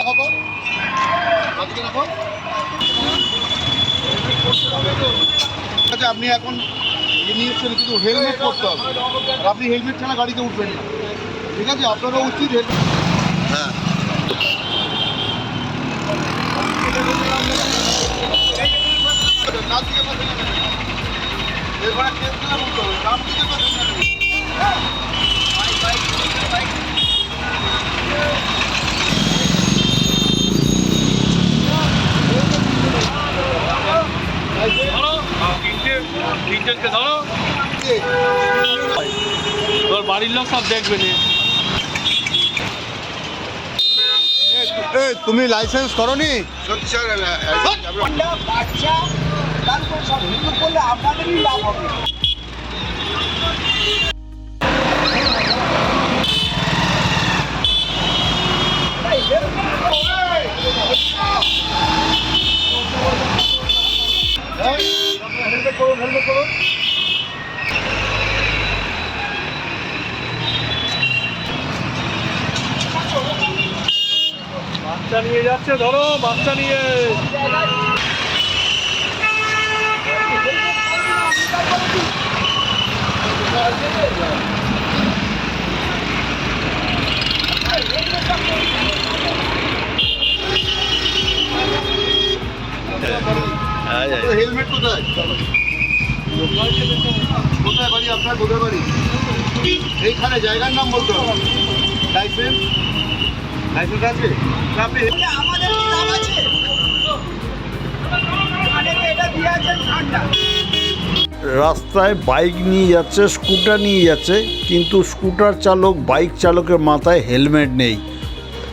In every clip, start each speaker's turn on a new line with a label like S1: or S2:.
S1: রাখো তো রাখো আচ্ছা আপনি এখন নিয়ে এসছেন কিন্তু হেলমেট করতে হবে। আর আপনি হেলমেট ছাড়া গাড়িতে উঠবেন না। ঠিক আছে আপনারও উচিত হেলমেট হ্যাঁ। এরপরে কেস না উঠতে
S2: তিনজনকে ধরো। তোর বাড়ির লোক সব দেখবে
S1: তুমি লাইসেন্স করনি? নি স্যার
S3: করলে বাচ্চা তারপর সব হিন্দু করলে আপনাদেরই লাভ হবে।
S1: হেলমেট করুন।
S2: বাচ্চা নিয়ে যাচ্ছে ধরো বাচ্চা নিয়ে।
S1: হেলমেট কোথায়? কোথায় বাড়ি আপনার কোথায় বাড়ি এইখানে জায়গার নাম বলতে হবে। লাইসেন্স? লাইসেন্স আছে? আপনি
S3: আমাদের কি লাভ আছে
S4: রাস্তায় বাইক নিয়ে যাচ্ছে স্কুটার নিয়ে যাচ্ছে কিন্তু স্কুটার চালক বাইক চালকের মাথায় হেলমেট নেই।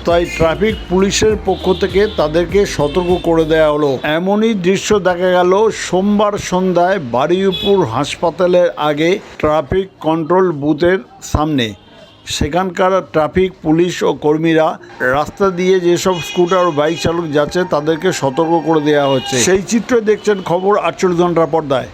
S4: তাই ট্রাফিক পুলিশের পক্ষ থেকে তাদেরকে সতর্ক করে দেওয়া হলো। এমনই দৃশ্য দেখা গেল সোমবার সন্ধ্যায় বারুইপুর হাসপাতালের আগে ট্রাফিক কন্ট্রোল বুথের সামনে। সেখানকার ট্রাফিক পুলিশ ও কর্মীরা রাস্তা দিয়ে যেসব স্কুটার ও বাইক চালক যাচ্ছে তাদেরকে সতর্ক করে দেওয়া হচ্ছে। সেই চিত্র দেখছেন খবর আটচল্লিশ ঘণ্টার পর্দায়।